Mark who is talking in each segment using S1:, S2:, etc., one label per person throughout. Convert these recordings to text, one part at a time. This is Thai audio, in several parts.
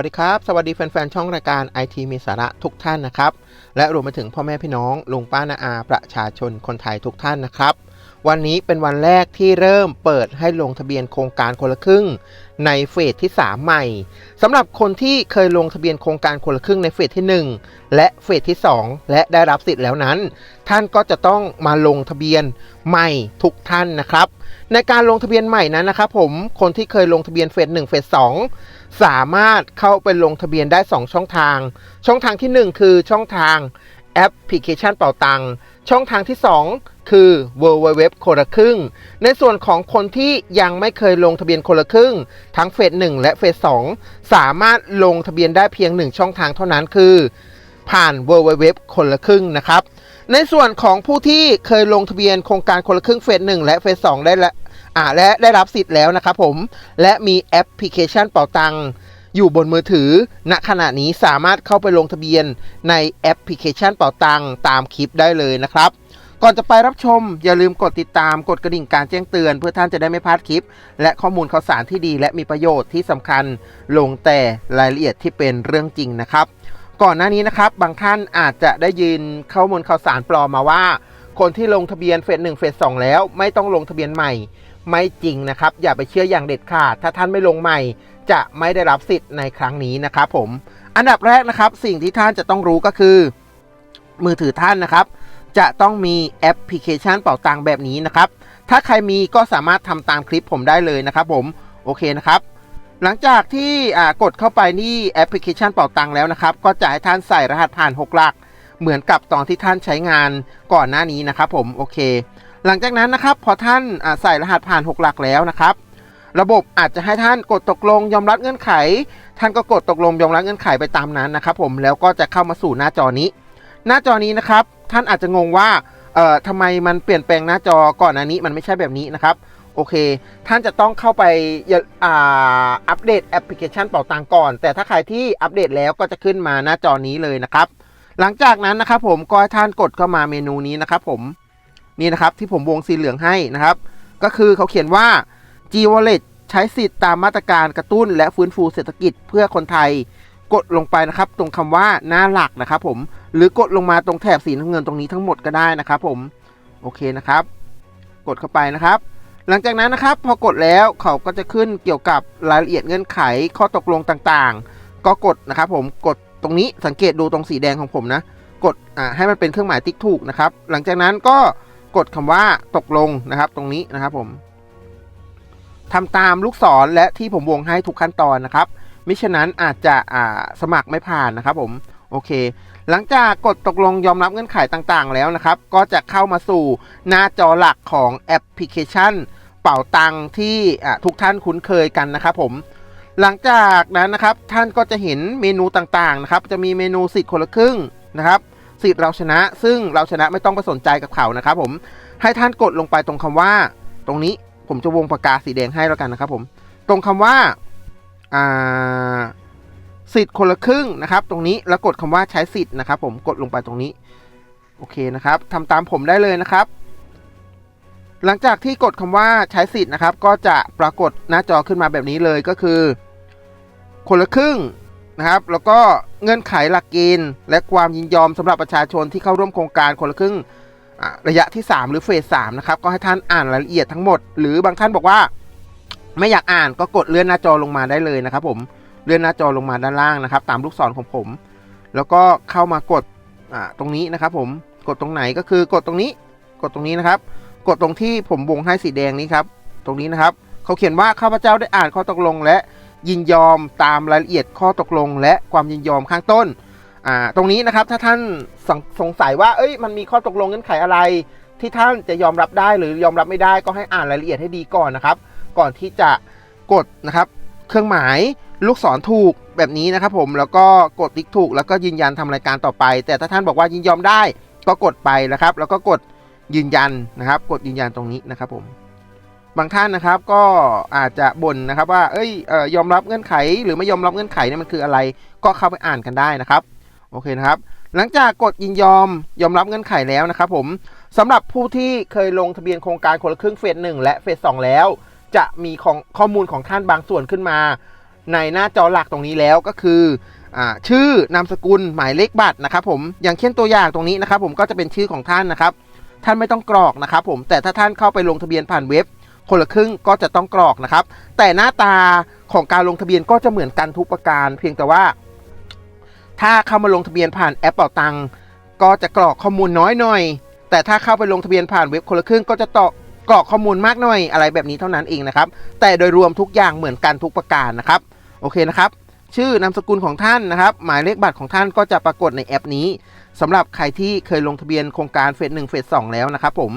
S1: วัสดีครับ สวัสดีแฟนๆ ช่องรายการ IT มีสาระทุกท่านนะครับ และรวมไปถึงพ่อแม่พี่น้องลุงป้านาอา ประชาชนคนไทยทุกท่านนะครับ วันนี้เป็นวันแรกที่เริ่มเปิดให้ลงทะเบียนโครงการคนละครึ่ง ในเฟสที่ 3 ใหม่สำหรับคนที่เคยลงทะเบียนโครงการคนละครึ่งในเฟสที่ 1 และเฟสที่ 2 และได้รับสิทธิ์แล้วนั้น ท่านก็จะต้องมาลงทะเบียนใหม่ทุกท่านนะครับ ในการลงทะเบียนใหม่นั้นนะครับผมคนที่เคยลงทะเบียนเฟส1เฟส2สามารถเข้าไปลงทะเบียนได้ 2 ช่องทาง ช่องทางทีหนึ่1 คือช่องทางแอปพลิเคชันเป่าตังค์ช่องทางที่ 2 คือ w w w คนละครึ่ง ในส่วนของคนที่ยังไม่เคยลงทะเบียนคนละครึ่ง ทั้งเฟส1และเฟส2สามารถลงทะเบียนได้เพียง 1 ช่องทางเท่านั้นคือ ผ่าน w w w คนละครึ่งนะครับ ในส่วนของผู้ที่เคยลงทะเบียนโครงการคนละครึ่งเฟส1และเฟส2ได้และอ่าและได้รับสิทธิ์แล้วนะครับผม และมีแอปพลิเคชันเป่าตังอยู่บนมือถือ ณ ขณะนี้สามารถเข้าไปลงทะเบียนในแอปพลิเคชันเป่าตังตามคลิปได้เลยนะครับ ก่อนจะไปรับชม อย่าลืมกดติดตาม กดกระดิ่งการแจ้งเตือน เพื่อท่านจะได้ไม่พลาดคลิป และข้อมูลข่าวสารที่ดีและมีประโยชน์ที่สำคัญ ลงแต่รายละเอียดที่เป็นเรื่องจริงนะครับ ก่อนหน้านี้นะครับ บางท่านอาจจะได้ยินข้อมูลข่าวสารปลอมมาว่า คนที่ลงทะเบียนเฟสหนึ่งเฟสสองแล้ว ไม่ต้องลงทะเบียนใหม่ ไม่จริงนะครับ อย่าไปเชื่ออย่างเด็ดขาด ถ้าท่านไม่ลงใหม่ จะไม่ได้รับสิทธิ์ในครั้งนี้นะครับผมอันดับแรกนะครับ สิ่งที่ท่านจะต้องรู้ก็คือ มือถือท่านนะครับ จะต้องมีแอปพลิเคชันเป่าตังค์แบบนี้นะครับ ถ้าใครมีก็สามารถทำตามคลิปผมได้เลยนะครับผมโอเคนะครับ หลังจากที่กดเข้าไปที่แอปพลิเคชันเป่าตังค์แล้วนะครับ ก็จะให้ท่านใส่รหัสผ่าน 6 หลัก เหมือนกับตอนที่ท่านใช้งานก่อนหน้านี้นะครับผมโอเค หลังจากนั้นนะครับพอท่านใส่รหัสผ่าน 6 หลักแล้วนะครับ ระบบอาจจะให้ท่านกดตกลงยอมรับเงื่อนไข ท่านก็กดตกลงยอมรับเงื่อนไขไปตามนั้นนะครับ ผมแล้วก็จะเข้ามาสู่หน้าจอนี้ หน้าจอนี้นะครับ ท่านอาจจะงงว่าเอ่อทำไมมันเปลี่ยนแปลงหน้าจอก่อนหน้านี้มันไม่ใช่แบบนี้นะครับ โอเค ท่านจะต้องเข้าไปอัปเดตแอปพลิเคชันเป่าตังก่อน แต่ถ้าใครที่อัปเดตแล้วก็จะขึ้นมาหน้าจอนี้เลยนะครับ หลังจากนั้นนะครับผมก็ให้ท่านกดเข้ามาเมนูนี้นะครับผมนี่นะครับที่ผมวงสีเหลืองให้นะครับ ก็คือเขาเขียนว่า G Wallet ใช้สิทธิ์ตามมาตรการกระตุ้นและฟื้นฟูเศรษฐกิจเพื่อคนไทยกดลงไปนะครับ ตรงคำว่าหน้าหลักนะครับผมหรือกดลงมาตรงแถบสีน้ำเงินตรงนี้ทั้งหมดก็ได้นะครับผมโอเคนะครับ กดเข้าไปนะครับ หลังจากนั้นนะครับพอกดแล้วเขาก็จะขึ้นเกี่ยวกับรายละเอียดเงื่อนไขข้อตกลงต่างๆ ก็กดนะครับผมกดตรงนี้สังเกตดูตรงสีแดงของผมนะ กดอ่าให้มันเป็นเครื่องหมายติ๊กถูกนะครับ หลังจากนั้นก็กดคำว่าตกลงนะครับ ตรงนี้นะครับผมทำตามลูกศรและที่ผมวงให้ทุกขั้นตอนนะครับมิฉะนั้นอาจจะอ่าสมัครไม่ผ่านนะครับผมโอเค หลังจากกดตกลงยอมรับเงื่อนไขต่างๆ แล้วนะครับ ก็จะเข้ามาสู่หน้าจอหลักของแอปพลิเคชัน เป่าตังที่ทุกท่านคุ้นเคยกันนะครับผมหลังจากนั้นนะครับท่านก็จะเห็นเมนูต่างๆนะครับจะมีเมนูสิทธิ์คนละครึ่งนะครับสิทธิ์เราชนะ ซึ่งเราชนะไม่ต้องไปสนใจกับเขานะครับผมให้ท่านกดลงไปตรงคำว่า ตรงนี้ผมจะวงปากกาสีแดงให้แล้วกันนะครับผมตรงคำว่าอ่าสิทธิ์คนละครึ่งนะครับ ตรงนี้แล้วกดคำว่าใช้สิทธิ์นะครับ ผมกดลงไปตรงนี้โอเคนะครับทำตามผมได้เลยนะครับ หลังจากที่กดคำว่าใช้สิทธิ์นะครับ ก็จะปรากฏหน้าจอขึ้นมาแบบนี้เลยก็คือ คนละครึ่งนะครับ แล้วก็เงื่อนไขหลักเกณฑ์และความยินยอมสำหรับประชาชนที่เข้าร่วมโครงการคนละครึ่งระยะที่ 3 หรือเฟสสามนะครับ ก็ให้ท่านอ่านรายละเอียดทั้งหมด หรือบางท่านบอกว่า ไม่อยากอ่านก็กดเลื่อนหน้าจอลงมาได้เลยนะครับ ผมเลื่อนหน้าจอลงมาด้านล่างนะครับ ตามลูกศรของผม แล้วก็เข้ามากดตรงนี้นะครับ ผมกดตรงไหนก็คือกดตรงนี้ กดตรงนี้นะครับ กดตรงที่ผมวงให้สีแดงนี้ครับ ตรงนี้นะครับ เขาเขียนว่าข้าพเจ้าได้อ่านข้อตกลง และยินยอมตามรายละเอียดข้อตกลง และความยินยอมข้างต้นอ่าตรงนี้นะครับถ้าท่านสงสงสัยว่าเอ้ยมันมีข้อตกลงเงื่อนไขอะไร ที่ท่านจะยอมรับได้หรือยอมรับไม่ได้ก็ให้อ่านรายละเอียดให้ดีก่อนนะครับ ก่อนที่จะกดนะครับ เครื่องหมายลูกศรถูกแบบนี้นะครับผมแล้วก็กดติ๊กถูก แล้วก็ยืนยันทำรายการต่อไป แต่ถ้าท่านบอกว่ายินยอมได้ก็กดไปนะครับ แล้วก็กด ยืนยันนะครับ กดยืนยันตรงนี้นะครับผมบางท่านนะครับก็อาจจะบ่นนะครับว่าเอ้ยออยอมรับเงื่อนไข หรือไม่ยอมรับเงื่อนไขเนี่ยมันคืออะไร ก็เข้าไปอ่านกันได้นะครับโอเคนะครับ หลังจากกดยินยอมยอมรับเงื่อนไขแล้วนะครับผมสำหรับผู้ที่เคยลงทะเบียนโครงการคนละครึ่งเฟสหนึ่งและเฟสสองแล้ว จะมีของข้อมูลของท่านบางส่วนขึ้นมา ในหน้าจอหลักตรงนี้แล้วก็คืออชื่อนามสกุลหมายเลขบัตรนะครับผมอย่างเช่นตัวอย่างตรงนี้นะครับผมก็จะเป็นชื่อของท่านนะครับ ท่านไม่ต้องกรอกนะครับผมแต่ถ้าท่านเข้าไปลงทะเบียนผ่านเว็บ คนละครึ่งก็จะต้องกรอกนะครับ แต่หน้าตาของการลงทะเบียนก็จะเหมือนกันทุกประการ เพียงแต่ว่า ถ้าเข้ามาลงทะเบียนผ่านแอปเป่าตังก็จะกรอกข้อมูลน้อยหน่อย แต่ถ้าเข้าไปลงทะเบียนผ่านเว็บคนละครึ่งก็จะตอกกรอกข้อมูลมากหน่อยอะไรแบบนี้เท่านั้นเองนะครับ แต่โดยรวมทุกอย่างเหมือนกันทุกประการนะครับโอเคนะครับ ชื่อนามสกุลของท่านนะครับ หมายเลขบัตรของท่านก็จะปรากฏในแอปนี้ สำหรับใครที่เคยลงทะเบียนโครงการเฟสหนึ่งเฟสสองแล้วนะครับผม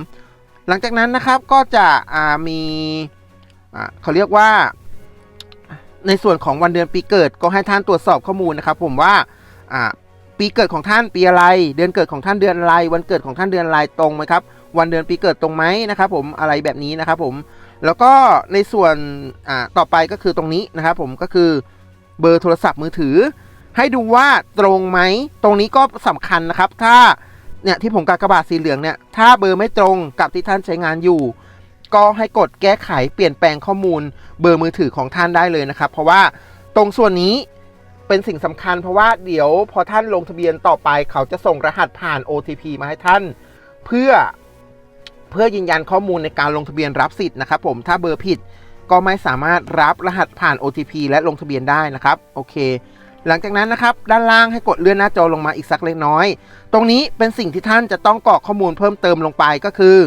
S1: หลังจากนั้นนะครับก็จะมีเขาเรียกว่า ในส่วนของวันเดือนปีเกิดก็ให้ท่านตรวจสอบข้อมูลนะครับ ผมว่าปีเกิดของท่านปีอะไร เดือนเกิดของท่านเดือนอะไร วันเกิดของท่านเดือนอะไรตรงไหมครับ วันเดือนปีเกิดตรงไหมนะครับ ผมอะไรแบบนี้นะครับ ผมแล้วก็ในส่วนต่อไปก็คือตรงนี้นะครับ ผมก็คือเบอร์โทรศัพท์มือถือ ให้ดูว่าตรงไหม ตรงนี้ก็สำคัญนะครับ ถ้าเนี่ยที่ผมกากบาทสีเหลืองเนี่ย ถ้าเบอร์ไม่ตรงกับที่ท่านใช้งานอยู่ ก็ให้กดแก้ไขเปลี่ยนแปลงข้อมูลเบอร์มือถือของท่านได้เลยนะครับ เพราะว่าตรงส่วนนี้เป็นสิ่งสำคัญ เพราะว่าเดี๋ยวพอท่านลงทะเบียนต่อไป เขาจะส่งรหัสผ่าน OTP มาให้ท่าน เพื่อเพื่อยืนยันข้อมูลในการลงทะเบียนรับสิทธิ์นะครับ ผมถ้าเบอร์ผิดก็ไม่สามารถรับรหัสผ่าน OTP และลงทะเบียนได้นะครับ โอเค หลังจากนั้นนะครับด้านล่างให้กดเลื่อนหน้าจอลงมาอีกสักเล็กน้อย ตรงนี้เป็นสิ่งที่ท่านจะต้องกรอกข้อมูลเพิ่มเติมลงไปก็คือ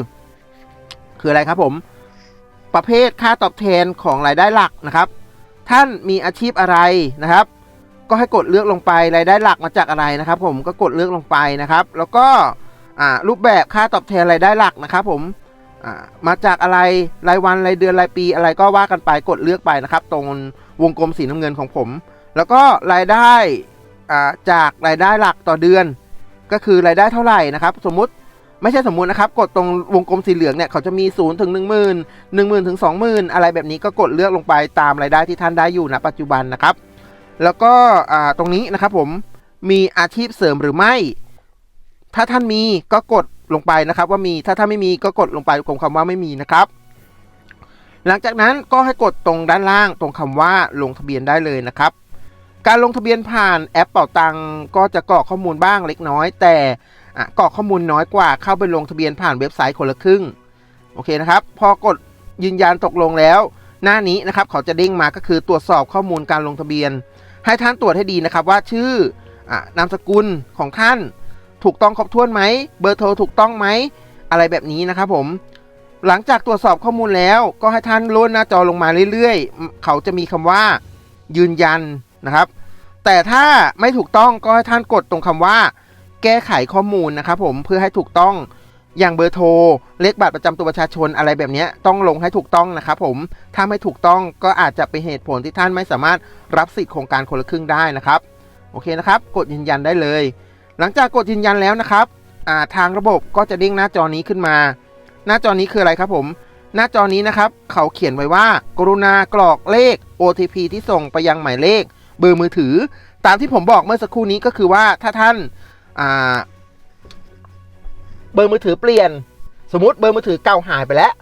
S1: คืออะไรครับผม ประเภทค่าตอบแทนของรายได้หลักนะครับ ท่านมีอาชีพอะไรนะครับ ก็ให้กดเลือกลงไปรายได้หลักมาจากอะไรนะครับ ผมก็กดเลือกลงไปนะครับ แล้วก็รูปแบบค่าตอบแทนรายได้หลักนะครับ ผมมาจากอะไรรายวันรายเดือนรายปีอะไรก็ว่ากันไปกดเลือกไปนะครับ ตรงวงกลมสีน้ำเงินของผม แล้วก็รายได้จากรายได้หลักต่อเดือน ก็คือรายได้เท่าไหร่นะครับ สมมุติไม่ใช่สมมุตินะครับ กดตรงวงกลมสีเหลืองเนี่ยเขาจะมี0ถึง1 0 0 0 0 1 0,000ถึง20,000อะไรแบบนี้ก็กดเลือกลงไปตามรายได้ที่ท่านได้อยู่ณปัจจุบันนะครับ แล้วก็ตรงนี้นะครับผมมีอาชีพเสริมหรือไม่ ถ้าท่านมีก็กดลงไปนะครับ ว่ามีถ้าท่านไม่มีก็กดลงไปตรงคำว่าไม่มีนะครับหลังจากนั้นก็ให้กดตรงด้านล่างตรงคำว่าลงทะเบียนได้เลยนะครับ การลงทะเบียนผ่านแอปเป่าตังก็จะกรอกข้อมูลบ้างเล็กน้อย แต่กรอกข้อมูลน้อยกว่าเข้าไปลงทะเบียนผ่านเว็บไซต์คนละครึ่งโอเคนะครับ พอกดยืนยันตกลงแล้ว หน้านี้นะครับเขาจะเด้งมาก็คือตรวจสอบข้อมูลการลงทะเบียน ให้ท่านตรวจให้ดีนะครับว่าชื่ออนามสกุลของท่านถูกต้องครบถ้วนไหมเบอร์โทรถูกต้องไหมอะไรแบบนี้นะครับผมหลังจากตรวจสอบข้อมูลแล้ว ก็ให้ท่านล้นหน้าจอลงมาเรื่อยๆ เขาจะมีคำว่า ยืนยัน นะครับ แต่ถ้าไม่ถูกต้องก็ให้ท่านกดตรงคำว่า แก้ไขข้อมูลนะครับผมเพื่อให้ถูกต้องอย่างเบอร์โทรเลขบัตรประจำตัวประชาชนอะไรแบบนี้ต้องลงให้ถูกต้องนะครับผมถ้าไม่ถูกต้องก็อาจจะเป็นเหตุผลที่ท่านไม่สามารถรับสิทธิ์โครงการคนละครึ่งได้นะครับ โอเคนะครับ กดยืนยันได้เลย หลังจากกดยืนยันแล้วนะครับทางระบบก็จะเด้งหน้าจอนี้ขึ้นมา หน้าจอนี้คืออะไรครับผม หน้าจอนี้นะครับ เขาเขียนไว้ว่า กรุณากรอกเลข OTP ที่ส่งไปยังหมายเลข เบอร์มือถือ ตามที่ผมบอกเมื่อสักครู่นี้ก็คือว่าถ้าท่านาเบอร์มือถือเปลี่ยน สมมติเบอร์มือถือเก่าหายไปแล้ว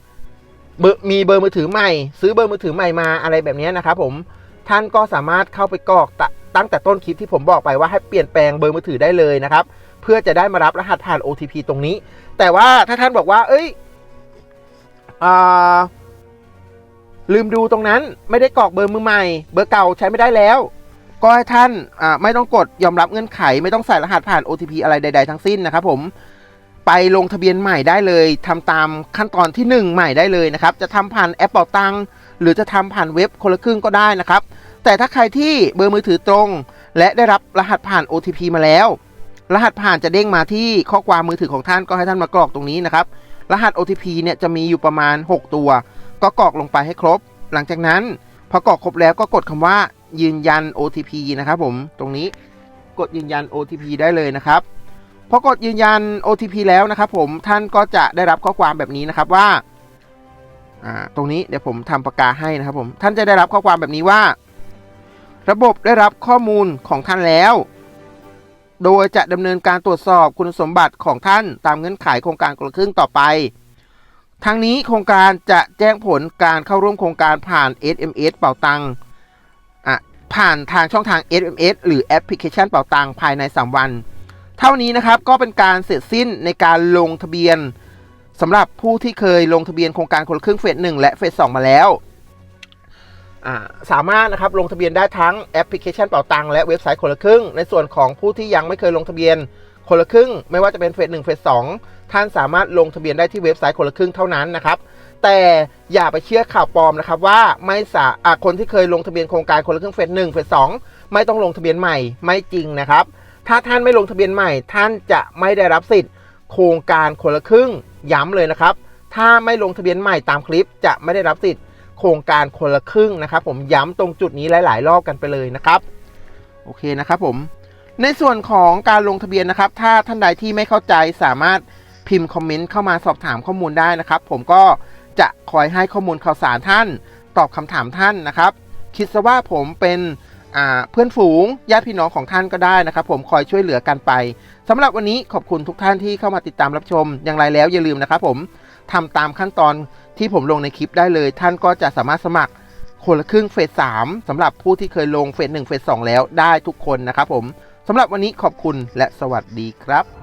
S1: มีเบอร์มือถือใหม่ ซื้อเบอร์มือถือใหม่มาอะไรแบบนี้นะครับผมท่านก็สามารถเข้าไปกรอกต,ตั้งแต่ต้นคลิปที่ผมบอกไปว่าให้เปลี่ยนแปลงเบอร์มือถือได้เลยนะครับเพื่อจะได้มารับรหัสผ่าน OTP ตรงนี้ แต่ว่าถ้าท่านบอกว่า เอ้ยอลืมดูตรงนั้นไม่ได้กรอกเบอร์มือใหม่ เบอร์เก่าใช้ไม่ได้แล้ว ก็ให้ท่านอ่าไม่ต้องกดยอมรับเงื่อนไข ไม่ต้องใส่รหัสผ่าน OTP อะไรใด ๆ ทั้งสิ้นนะครับผมไปลงทะเบียนใหม่ได้เลยทำตามขั้นตอนที่ 1 ใหม่ได้เลยนะครับ จะทำผ่านแอปเป่าตังหรือจะทำผ่านเว็บคนละครึ่งก็ได้นะครับ แต่ถ้าใครที่เบอร์มือถือตรง และได้รับรหัสผ่าน OTP มาแล้ว รหัสผ่านจะเด้งมาที่ข้อความมือถือของท่านก็ให้ท่านมากรอกตรงนี้นะครับ รหัส OTP เนี่ยจะมีอยู่ประมาณ 6 ตัว ก็กรอกลงไปให้ครบ หลังจากนั้นพอกรอกครบแล้วก็กดคำว่า ยืนยัน OTP นะครับผมตรงนี้กดยืนยัน OTP ได้เลยนะครับพอกดยืนยัน OTP แล้วนะครับผมท่านก็จะได้รับข้อความแบบนี้นะครับว่าตรงนี้เดี๋ยวผมทำปากกาให้นะครับผมท่านจะได้รับข้อความแบบนี้ว่า ระบบได้รับข้อมูลของท่านแล้ว โดยจะดำเนินการตรวจสอบคุณสมบัติของท่านตามเงื่อนไขโครงการคนละครึ่งต่อไปทั้งนี้โครงการจะแจ้งผลการเข้าร่วมโครงการผ่าน SMS เป่าตัง ผ่านทางช่องทาง SMS หรือแอปพลิเคชันเป่าตังภายใน 3 วัน เท่านี้นะครับก็เป็นการเสร็จสิ้นในการลงทะเบียนสำหรับผู้ที่เคยลงทะเบียนโครงการคนละครึ่งเฟสหนึ่งและเฟสสองมาแล้วสามารถนะครับลงทะเบียนได้ทั้งแอปพลิเคชันเป่าตังและเว็บไซต์คนละครึ่ง ในส่วนของผู้ที่ยังไม่เคยลงทะเบียนคนละครึ่ง ไม่ว่าจะเป็นเฟสหนึ่งเฟสสองท่านสามารถลงทะเบียนได้ที่เว็บไซต์คนละครึ่งเท่านั้นนะครับ แต่อย่าไปเชื่อข่าวปลอมนะครับว่าไม่สาะคนที่เคยลงทะเบียนโครงการคนละครึ่งเฟสหนึ่งเฟสสองไม่ต้องลงทะเบียนใหม่ไม่จริงนะครับ ถ้าท่านไม่ลงทะเบียนใหม่ ท่านจะไม่ได้รับสิทธิ์ โครงการคนละครึ่งย้ำเลยนะครับ ถ้าไม่ลงทะเบียนใหม่ตามคลิปจะไม่ได้รับสิทธิ์ โครงการคนละครึ่งนะครับ ผมย้ำตรงจุดนี้หลาย ๆ รอบกันไปเลยนะครับโอเคนะครับผมในส่วนของการลงทะเบียนนะครับ ถ้าท่านใดที่ไม่เข้าใจสามารถพิมพ์คอมเมนต์เข้ามาสอบถามข้อมูลได้นะครับ ผมก็ จะคอยให้ข้อมูลข่าวสารท่าน ตอบคำถามท่านนะครับ คิดซะว่าผมเป็นเพื่อนฝูงญาติพี่น้องของท่านก็ได้นะครับ ผมคอยช่วยเหลือกันไปสำหรับวันนี้ขอบคุณทุกท่านที่เข้ามาติดตามรับชม อย่างไรแล้วอย่าลืมนะครับ ผมทำตามขั้นตอนที่ผมลงในคลิปได้เลย ท่านก็จะสามารถสมัครคนละครึ่งเฟสสามสำหรับผู้ที่เคยลงเฟสหนึ่งเฟสสองแล้วได้ทุกคนนะครับผมสำหรับวันนี้ขอบคุณและสวัสดีครับ